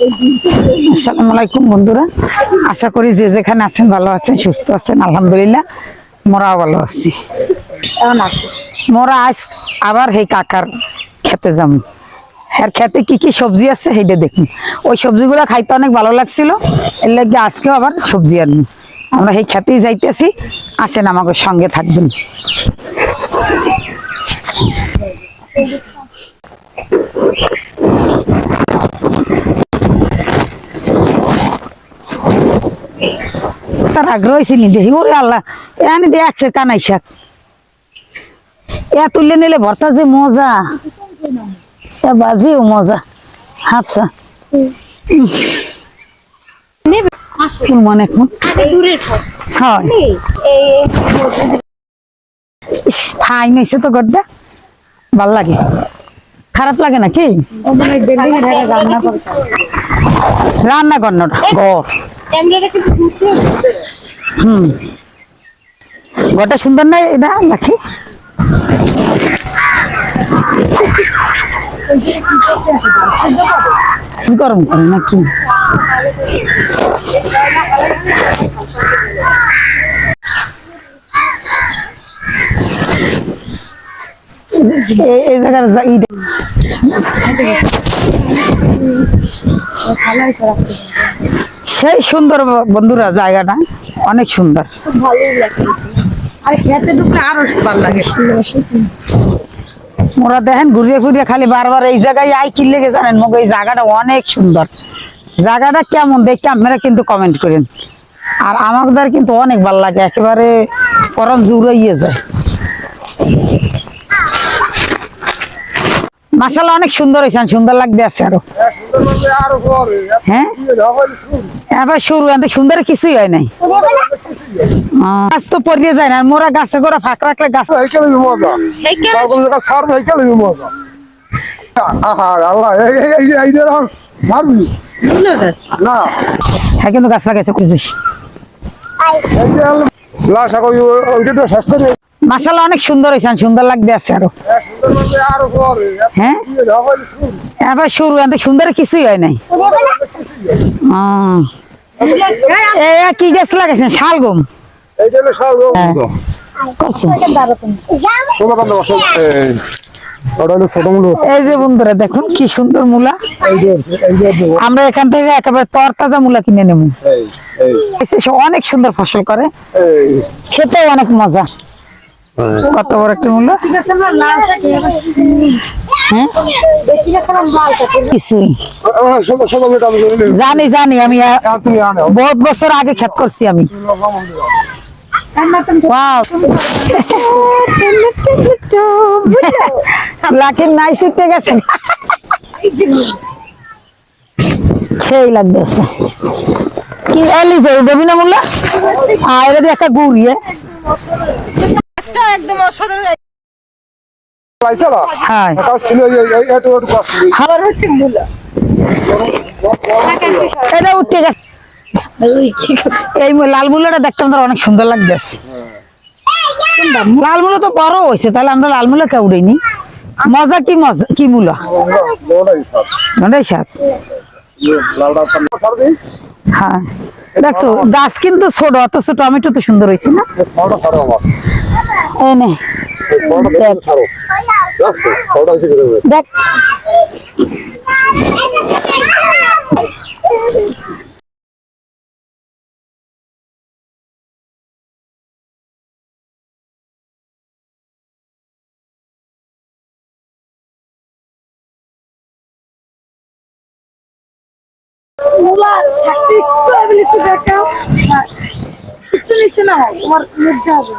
আসসালামু আলাইকুম বন্ধুরা। আশা করি যে যেখানে আছেন ভালো আছেন সুস্থ আছেন আলহামদুলিল্লাহ। মোরাও ভালো আছি। মোরা আজ আবার সেই কাকার খেতে যাম আর খেতে কি কি সবজি আছে সেইটা দেখুন। ওই সবজিগুলো খাইতে অনেক ভালো লাগছিল। এর লাগে আজকেও আবার সবজি আনব। আমরা সেই খেতেই যাইতেছি। আসেন আমাকে সঙ্গে থাকবেন। তার আগ্রহ দেখি, ওরে আল্লাহ এনে দেখছে কানাই শাক। এ তুললে নিলে ভর্তা যে মজা। এ বাজিও মজা। হাফসা। ভালো লাগে। খারাপ লাগে নাকি? রান্না করানোটা হুম। ঘরটা সুন্দর না এটা নাকি গরম করে নাকি? এই- জায়গার সেই সুন্দর বন্ধুরা জায়গাটা। অনেক সুন্দর। আর খেতে ঢুকলে আরও ভালো লাগে। ওরা দেখেন ঘুরিয়ে ঘুরিয়ে খালি বারবার এই জায়গায় আই কি লেগে জানেন? মগ এই জায়গাটা অনেক সুন্দর। জায়গাটা কেমন দেখে আপনারা কিন্তু কমেন্ট করেন। আর আমাদের কিন্তু অনেক ভালো লাগে একেবারে পরম জুড়াইয়ে যায়। মাসাল্লাহ অনেক সুন্দর হয়েছে সুন্দর লাগবে আছে আরও। হ্যাঁ এবার শুরু এত সুন্দর কিছুই হয় নাই। গাছ তো পড়িয়ে যায় না মোরা গাছে করে ফাঁক রাখলে গাছ মজা। সার মজা। আল্লাহ এই মারবি? না। হ্যাঁ কিন্তু গাছ লাগাইছে খুঁজিস মাসাল্লাহ অনেক সুন্দর হয়েছে সুন্দর লাগবে আছে আরও। হ্যাঁ? এবার শুরু এত সুন্দর কিছুই হয় নাই। কি গাছ লাগাইছেন শালগম। এইটা হলো সার করছেন সোজা বান্ধব এই ওটা হলো ছোট মুলো। এই যে বন্ধুরা দেখুন কি সুন্দর মূলা। আমরা এখান থেকে একেবারে তরতাজা মূলা কিনে নেব। অনেক সুন্দর ফসল করে। খেতে অনেক মজা। কত বড় একটা মূলা কিছুই। আহ, সোজা সোজা বেটা আমি বলি জানি জানি আমি বহুত বছর আগে খেত করছি আমি। লাকির নাই ছুটে গেছে। সেই লাগতেছে কি এলি দেবি না বললা আর একটা গুড়িয়ে হ্যাঁ খাবার হচ্ছে এটা গেছে। এই লাল মূলাটা দেখতে আমাদের অনেক সুন্দর লাগতেছে লাল মূলা তো বড় হয়েছে তাহলে আমরা লাল মূলা কেউ উড়াইনি। মজা কি মজা কি মূলা? ওটাই সাত হ্যাঁ। দেখছ গাছ কিন্তু ছোট অথচ টমেটো তো সুন্দর হয়েছে না? ফলটা সারো আমার এই নে। এই ফলটা দেখে। সারো দেখছ ফলটা এসে করে দেখ। মুলা ছাকতে একটু দেখাও একটু নিচে না তোমার মধ্যে হবে।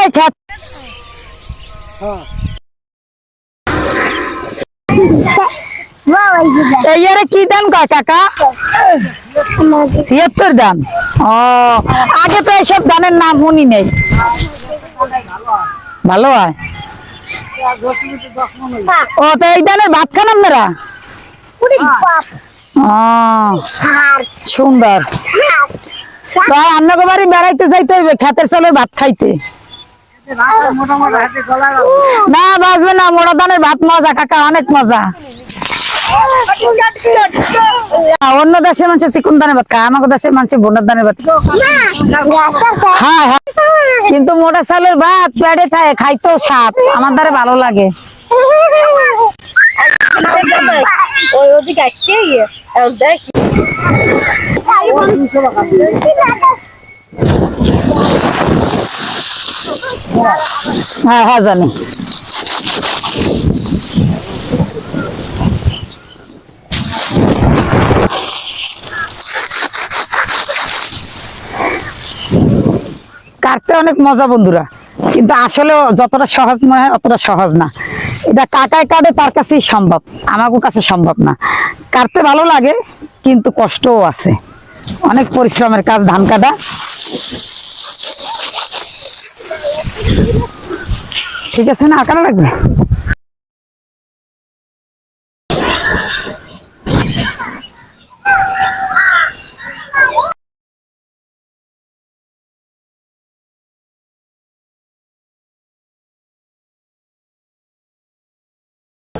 এই খেত Wow, aja এই ইয়ারে কি দাম কয় কাকা ছিয়াত্তর দাম ও আগে তো এইসব ধানের নাম শুনি নেই ভালো হয় ও তো এই ধানের ভাত খান আপনারা উড়ি বাপ। ও হার সুন্দর আপনাকে বাড়ি বেড়াইতে যাইতে হইবে খেতের চালের ভাত খাইতে। না বাঁচবে না মোড়া ধানের ভাত মজা কাকা অনেক মজা। অন্য দেশের মানুষ চিকুন ধানের ভাত খায় আমাকে দেশের মানুষ বোনের ধানের ভাত হ্যাঁ হ্যাঁ। কিন্তু মোটা চালের ভাত পেটে খায় খাইতেও সাপ আমার দ্বারা ভালো লাগে। হ্যাঁ হ্যাঁ জানি। কাটতে অনেক মজা বন্ধুরা। কিন্তু আসলে যতটা সহজ মনে হয় অতটা সহজ না। এটা কাটায় কাটে তার কাছেই সম্ভব আমাকেও কাছে সম্ভব না। কাটতে ভালো লাগে, কিন্তু কষ্টও আছে। অনেক পরিশ্রমের কাজ ধান কাটা। ঠিক আছে না আঁকানো লাগবে এই একটা সামনে তুলো ঘুরে একজন আসছে কাছে কাটতে। কাছে। এই নে পাতা আমাকে আমাকে লাগাই আমাকে বাড়ি এই যে আহ,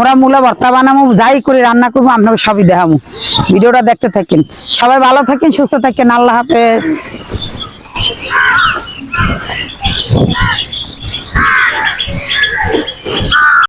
মোরা মূলা, ভর্তা বানাবো যাই করে রান্না করব, আপনাকে সবই দেখাবো ভিডিওটা দেখতে থাকেন। সবাই ভালো থাকেন, সুস্থ থাকেন। আল্লাহ হাফেজ।